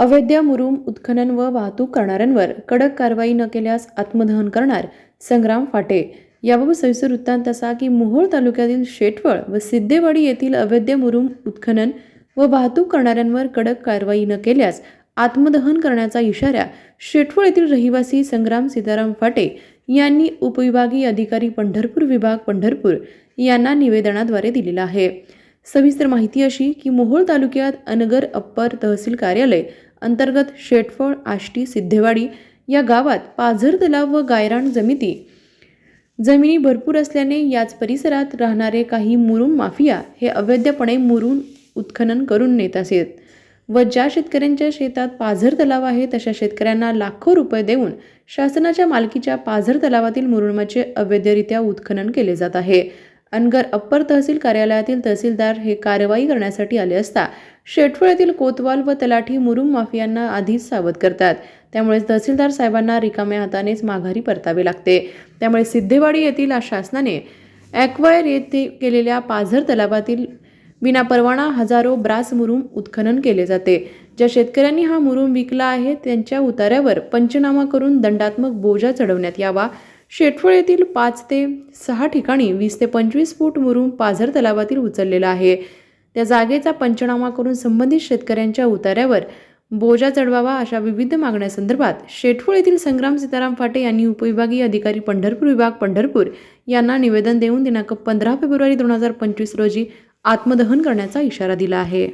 अवैध मुरुम उत्खनन व वाहतूक करणाऱ्यांवर कडक कारवाई न केल्यास आत्मदहन करणार संग्राम फाटे. याबाबत सविस्तर वृत्तांत असा की मोहोळ तालुक्यातील शेटवळ व सिद्धेवाडी येथील अवैध मुरुम उत्खनन व वाहतूक करणाऱ्यांवर कडक कारवाई न केल्यास आत्मदहन करण्याचा इशारा शेटवळ येथील रहिवासी संग्राम सीताराम फाटे यांनी उपविभागीय अधिकारी पंढरपूर विभाग पंढरपूर यांना निवेदनाद्वारे दिलेला आहे. सविस्तर माहिती अशी की मोहोळ तालुक्यात अनगर अप्पर तहसील कार्यालय अंतर्गत शेटफळ आष्टी सिद्धेवाडी या गावात पाझर तलाव व गायरान जमिती. जमिनी भरपूर असल्याने याच परिसरात राहणारे काही मुरुम माफिया हे अवैधपणे मुरुम उत्खनन करून नेत असेत व ज्या शेतकऱ्यांच्या शेतात पाझर तलाव आहे तशा शेतकऱ्यांना लाखो रुपये देऊन शासनाच्या मालकीच्या पाझर तलावातील मुरुमाचे अवैधरित्या उत्खनन केले जात आहे. अनगर अप्पर तहसील कार्यालयातील तहसीलदार हे कारवाई करण्यासाठी आले असता शेटफळ येथील कोतवाल व तलाठी मुरुम माफियांना आधीच सावध करतात. त्यामुळे तहसीलदार साहेबांना रिकाम्या हातानेच माघारी परतावे लागते. त्यामुळे सिद्धेवाडी येथील शासनाने ॲक्वायर येथे केलेल्या पाझर तलावातील विनापरवाना हजारो ब्रास मुरुम उत्खनन केले जाते. ज्या शेतकऱ्यांनी हा मुरुम विकला आहे त्यांच्या उतार्यावर पंचनामा करून दंडात्मक बोजा चढवण्यात यावा शेटफळ येथील पाच ते सहा ठिकाणी वीस ते पंचवीस फूट मुरुम पाझर तलावातील उचललेला आहे. त्या जागेचा पंचनामा करून संबंधित शेतकऱ्यांच्या उतार्यावर बोजा चढवावा अशा विविध मागण्यासंदर्भात शेटफळ येथील संग्राम सीताराम फाटे यांनी उपविभागीय अधिकारी पंढरपूर विभाग पंढरपूर यांना निवेदन देऊन दिनांक पंधरा फेब्रुवारी दोन हजार पंचवीस रोजी आत्मदहन करण्याचा इशारा दिला आहे.